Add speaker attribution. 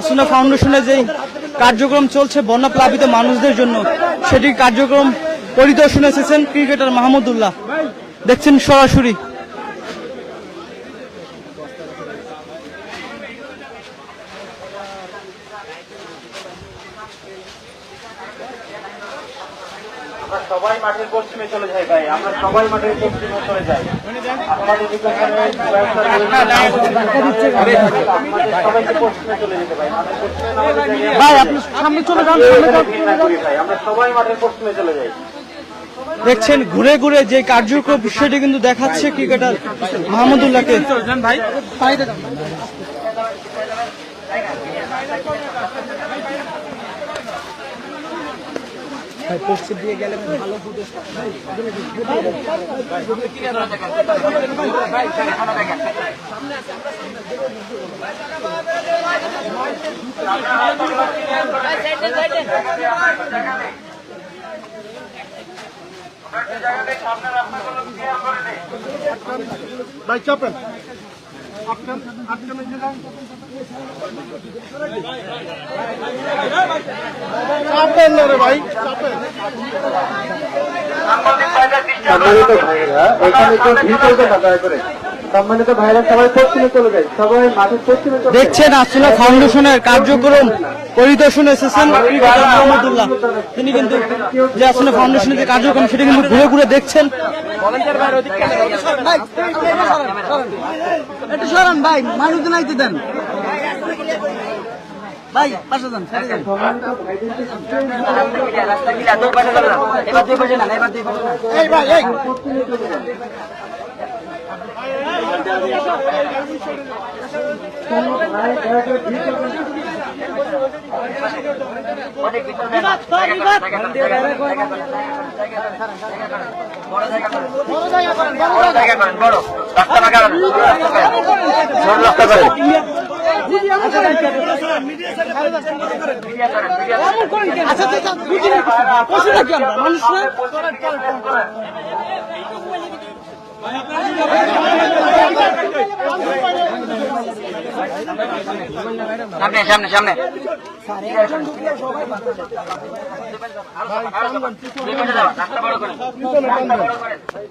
Speaker 1: আসুনা ফাউন্ডেশনের যে কার্যক্রম চলছে, বন্যা প্লাবিত মানুষদের জন্য সেটি কার্যক্রম পরিদর্শনে এসেছেন ক্রিকেটার মাহমুদুল্লাহ দেখছেন সরাসরি।
Speaker 2: আমরা সবাই মাঠের পশ্চিমে চলে যাই ভাই আমরা সবাই মাঠের পশ্চিমে চলে যাই। আমাদের বিকাশের ব্যবস্থা রয়েছে। আমাদের সবাইকে পশ্চিমে চলে যেতে ভাই মাঠের পশ্চিমে নামানোর জায়গায়
Speaker 1: ভাই আপনি সামনে চলে যান সামনে যান।
Speaker 2: ভিড় না করি ভাই আমরা সবাই মাঠের পশ্চিমে চলে যাই।
Speaker 1: দেখছেন ঘুরে ঘুরে যে কার্যক্রম বিষয়টি কিন্তু দেখাচ্ছে ক্রিকেটার মাহমুদুল্লাহকে। ভাই
Speaker 3: ভাই চাপেন আপনার আপনার মধ্যে যান। চাপেন না রে ভাই চাপেন।
Speaker 2: এখানে কেউ ভিড় করবে না দয়া করে সম্মানিত ভাইরা সবাই পশ্চিমে চলে যায় সবাই মাঠের পশ্চিমে চলে
Speaker 1: দেখছেন আসলে ফাউন্ডেশনের কার্যক্রম পরিদর্শন এসেছেন তিনি কিন্তু যে আসলে ফাউন্ডেশনের যে কার্যক্রম সেটা কিন্তু ঘুরে ঘুরে দেখছেন।
Speaker 4: একটু সরান ভাই মানুষ নাইতে দেন। ভাই পাশে যান সাইডে
Speaker 1: না পশু আমরা মানুষ না
Speaker 4: সামনে সামনে সামনে।
Speaker 3: টানবেন